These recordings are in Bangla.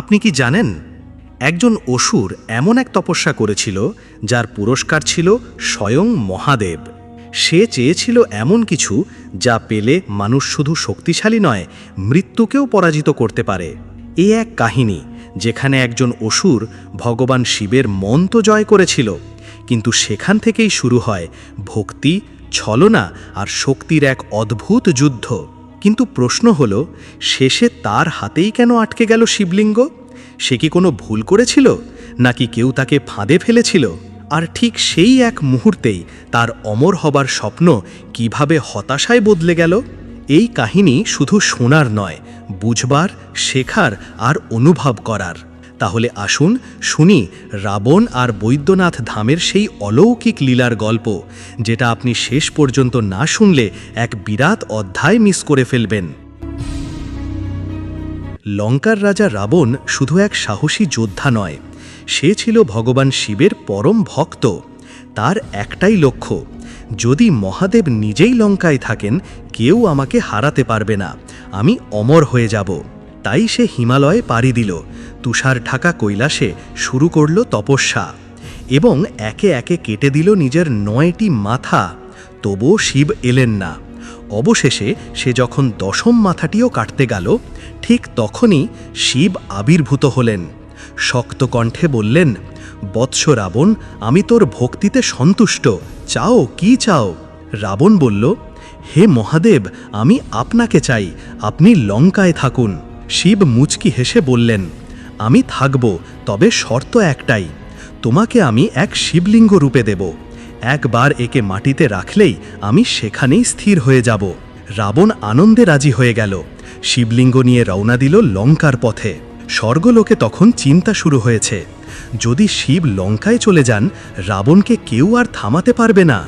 আপনি কি জানেন, একজন অসুর এমন এক তপস্যা করেছিল যার পুরস্কার ছিল স্বয়ং মহাদেব। সে চেয়েছিল এমন কিছু যা পেলে মানুষ শুধু শক্তিশালী নয়, মৃত্যুকেও পরাজিত করতে পারে। এ এক কাহিনী যেখানে একজন অসুর ভগবান শিবের মন তো জয় করেছিল, কিন্তু সেখান থেকেই শুরু হয় ভক্তি, ছলনা আর শক্তির এক অদ্ভুত যুদ্ধ। কিন্তু প্রশ্ন হল, শেষে তার হাতেই কেন আটকে গেল শিবলিঙ্গ? সে কি কোনো ভুল করেছিল? নাকি কেউ তাকে ফাঁদে ফেলেছিল? আর ঠিক সেই এক মুহূর্তেই তার অমর হবার স্বপ্ন কীভাবে হতাশায় বদলে গেল? এই কাহিনী শুধু শোনার নয়, বুঝবার, শেখার আর অনুভব করার। তাহলে আসুন শুনি রাবণ আর বৈদ্যনাথ ধামের সেই অলৌকিক লীলার গল্প, যেটা আপনি শেষ পর্যন্ত না শুনলে এক বিরাট অধ্যায় মিস করে ফেলবেন। লঙ্কার রাজা রাবণ শুধু এক সাহসী যোদ্ধা নয়, সে ছিল ভগবান শিবের পরম ভক্ত। তার একটাই লক্ষ্য, যদি মহাদেব নিজেই লঙ্কায় থাকেন, কেউ আমাকে হারাতে পারবে না, আমি অমর হয়ে যাব। তাই সে হিমালয়ে পাড়ি দিল। তুষার ঢাকা কৈলাসে শুরু করল তপস্যা এবং একে একে কেটে দিল নিজের নয়টি মাথা। তবুও শিব এলেন না। অবশেষে সে যখন দশম মাথাটিও কাটতে গেল, ঠিক তখনই শিব আবির্ভূত হলেন। শক্ত কণ্ঠে বললেন, বৎস রাবণ, আমি তোর ভক্তিতে সন্তুষ্ট। চাও কি চাও? রাবণ বলল, হে মহাদেব, আমি আপনাকে চাই। আপনি লঙ্কায় থাকুন। শিব মুচকি হেসে বললেন, আমি থাকব, তবে শর্ত একটাই, তোমাকে আমি এক শিবলিঙ্গ রূপে দেব। একবার একে মাটিতে রাখলেই আমি সেখানেই স্থির হয়ে যাব। রাবণ আনন্দে রাজি হয়ে গেল। শিবলিঙ্গ নিয়ে রওনা দিল লঙ্কার পথে। স্বর্গলোকে তখন চিন্তা শুরু হয়েছে। যদি শিব লঙ্কায় চলে যান, রাবণকে কেউ আর থামাতে পারবে না।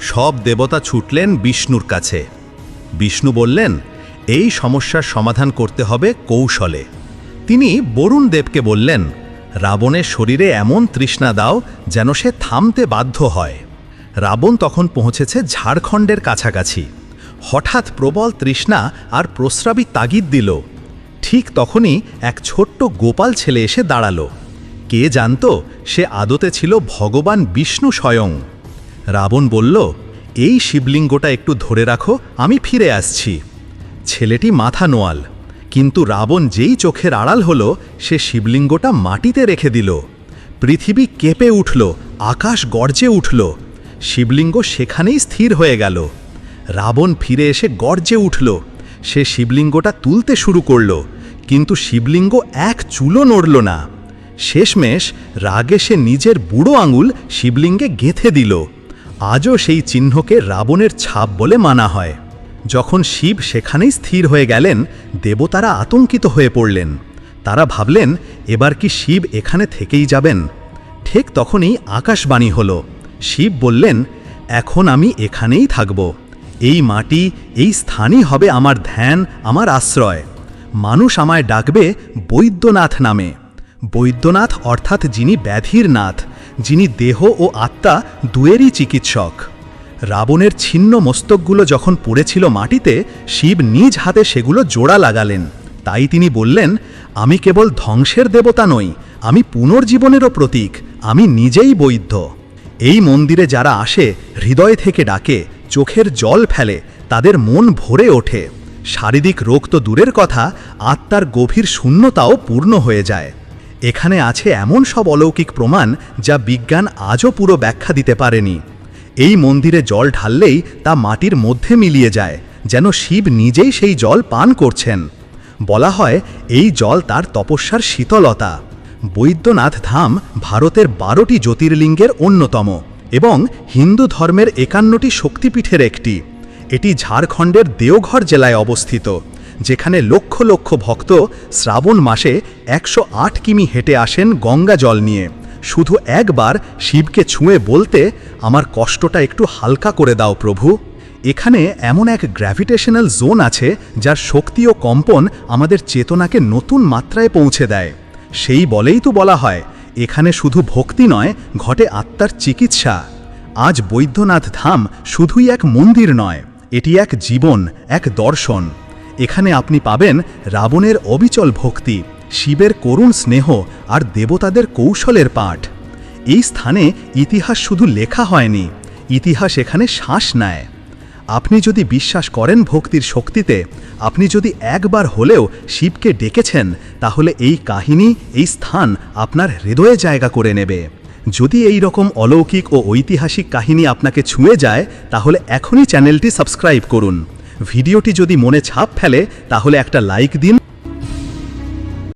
সব দেবতা ছুটলেন বিষ্ণুর কাছে। বিষ্ণু বললেন এই সমস্যার সমাধান করতে হবে কৌশলে। তিনি বরুণ দেবকে বললেন, রাবণের শরীরে এমন তৃষ্ণা দাও যেন সে থামতে বাধ্য হয়। রাবণ তখন পৌঁছেছে ঝাড়খণ্ডের কাছাকাছি। হঠাৎ প্রবল তৃষ্ণা আর প্রস্রাবী তাগিদ দিল। ঠিক তখনই এক ছোট্ট গোপাল ছেলে এসে দাঁড়াল। কে জানতো, সে আদতে ছিল ভগবান বিষ্ণু স্বয়ং। রাবণ বলল, এই শিবলিঙ্গটা একটু ধরে রাখো, আমি ফিরে আসছি। ছেলেটি মাথা নোয়াল, কিন্তু রাবণ যেই চোখের আড়াল হলো, সে শিবলিঙ্গটা মাটিতে রেখে দিল। পৃথিবী কেঁপে উঠল, আকাশ গর্জে উঠল, শিবলিঙ্গ সেখানেই স্থির হয়ে গেল। রাবণ ফিরে এসে গর্জে উঠল, সে শিবলিঙ্গটা তুলতে শুরু করল, কিন্তু শিবলিঙ্গ এক চুলো নড়ল না। শেষমেশ রাগে সে নিজের বুড়ো আঙুল শিবলিঙ্গে গেঁথে দিল। আজও সেই চিহ্নকে রাবণের ছাপ বলে মানা হয়। যখন শিব সেখানেই স্থির হয়ে গেলেন, দেবতারা আতঙ্কিত হয়ে পড়লেন। তারা ভাবলেন, এবার কি শিব এখানে থেকেই যাবেন? ঠিক তখনই আকাশবাণী হল। শিব বললেন, এখন আমি এখানেই থাকব। এই মাটি, এই স্থানই হবে আমার ধ্যান, আমার আশ্রয়। মানুষ আমায় ডাকবে বৈদ্যনাথ নামে। বৈদ্যনাথ অর্থাৎ যিনি ব্যাধির নাথ, যিনি দেহ ও আত্মা দুয়েরই চিকিৎসক। রাবণের ছিন্ন মস্তকগুলো যখন পড়েছিল মাটিতে, শিব নিজ হাতে সেগুলো জোড়া লাগালেন। তাই তিনি বললেন, আমি কেবল ধ্বংসের দেবতা নই, আমি পুনর্জীবনেরও প্রতীক, আমি নিজেই বৈধ। এই মন্দিরে যারা আসে, হৃদয় থেকে ডাকে, চোখের জল ফেলে, তাদের মন ভরে ওঠে। শারীরিক রোগ তো দূরের কথা, আত্মার গভীর শূন্যতাও পূর্ণ হয়ে যায়। এখানে আছে এমন সব অলৌকিক প্রমাণ, যা বিজ্ঞান আজও পুরো ব্যাখ্যা দিতে পারেনি। এই মন্দিরে জল ঢাললেই তা মাটির মধ্যে মিলিয়ে যায়, যেন শিব নিজেই সেই জল পান করছেন। বলা হয়, এই জল তার তপস্যার শীতলতা। বৈদ্যনাথ ধাম ভারতের বারোটি জ্যোতির্লিঙ্গের অন্যতম এবং হিন্দু ধর্মের একান্নটি শক্তিপীঠের একটি। এটি ঝাড়খণ্ডের দেওঘর জেলায় অবস্থিত, যেখানে লক্ষ লক্ষ ভক্ত শ্রাবণ মাসে একশো আট কিমি হেঁটে আসেন গঙ্গা জল নিয়ে। শুধু একবার শিবকে ছুঁয়ে বলতে আমার কষ্টটা একটু হালকা করে দাও প্রভু। এখানে এমন এক গ্র্যাভিটেশনাল জোন আছে যার শক্তি ও কম্পন আমাদের চেতনাকে নতুন মাত্রায় পৌঁছে দেয়। সেই বলেই তো বলা হয়, এখানে শুধু ভক্তি নয়, ঘটে আত্মার চিকিৎসা। আজ বৈদ্যনাথ ধাম শুধুই এক মন্দির নয়, এটি এক জীবন, এক দর্শন। এখানে আপনি পাবেন রাবণের অবিচল ভক্তি। শিবের করুণ স্নেহ আর দেবতাদের কৌশলের পাঠ। এই স্থানে ইতিহাস শুধু লেখা হয়নি, ইতিহাস এখানে শ্বাস নেয়। আপনি যদি বিশ্বাস করেন ভক্তির শক্তিতে, আপনি যদি একবার হলেও শিবকে ডেকেছেন, তাহলে এই কাহিনী, এই স্থান আপনার হৃদয়ে জায়গা করে নেবে। যদি এই রকম অলৌকিক ও ঐতিহাসিক কাহিনী আপনাকে ছুঁয়ে যায়, তাহলে এখনই চ্যানেলটি সাবস্ক্রাইব করুন। ভিডিওটি যদি মনে ছাপ ফেলে, তাহলে একটা লাইক দিন।